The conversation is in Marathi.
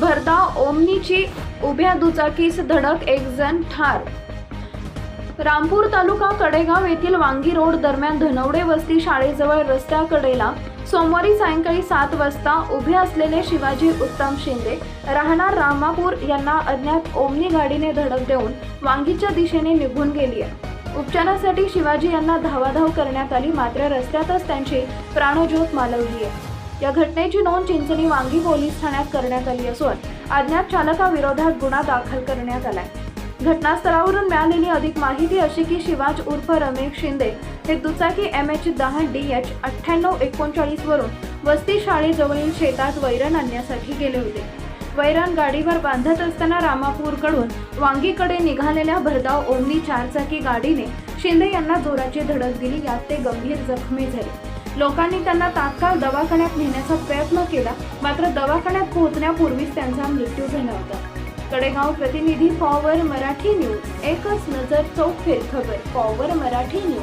भरधाव ओमनीची उभ्या दुचाकीस धडक एक जण ठार. रामपूर तालुका कडेगाव येथील वांगी रोड दरम्यान धनवडे वस्ती शाळेजवळ रस्त्याकडेला सोमवारी सायंकाळी सात वाजता उभे असलेले शिवाजी उत्तम शिंदे राहणार रामापूर यांना अज्ञात ओमनी गाडीने धडक देऊन वांगीच्या दिशेने निघून गेली आहे. उपचारासाठी शिवाजी यांना धावाधाव करण्यात आली मात्र रस्त्यातच त्यांची प्राणज्योत मालवली आहे. या घटनेची नोंद चिंचणी वांगी पोलीस ठाण्यात करण्यात आली असून अज्ञात चालकाविरोधात गुन्हा दाखल करण्यात आलाय. घटनास्थळावरून मिळालेली अधिक माहिती अशी की शिवाज उर्फ रमेश शिंदे हे दुचाकी एम एच दहा डी एच अठ्ठ्याण्णव एकोणचाळीस वरून वस्ती शाळेजवळील शेतात वैरण आणण्यासाठी गेले होते. वैरण गाडीवर बांधत असताना रामापूरकडून वांगीकडे निघालेल्या भरधाव ओमनी चारचाकी गाडीने शिंदे यांना जोराची धडक दिली यात ते गंभीर जखमी झाले. लोकांनी त्यांना तात्काळ दवाखान्यात नेण्याचा प्रयत्न केला मात्र दवाखान्यात पोहोचण्यापूर्वीच त्यांचा मृत्यू झाला होता. कडेगाव प्रतिनिधी पॉवर मराठी न्यूज एकच नजर चौक फेर खबर पॉवर मराठी न्यूज.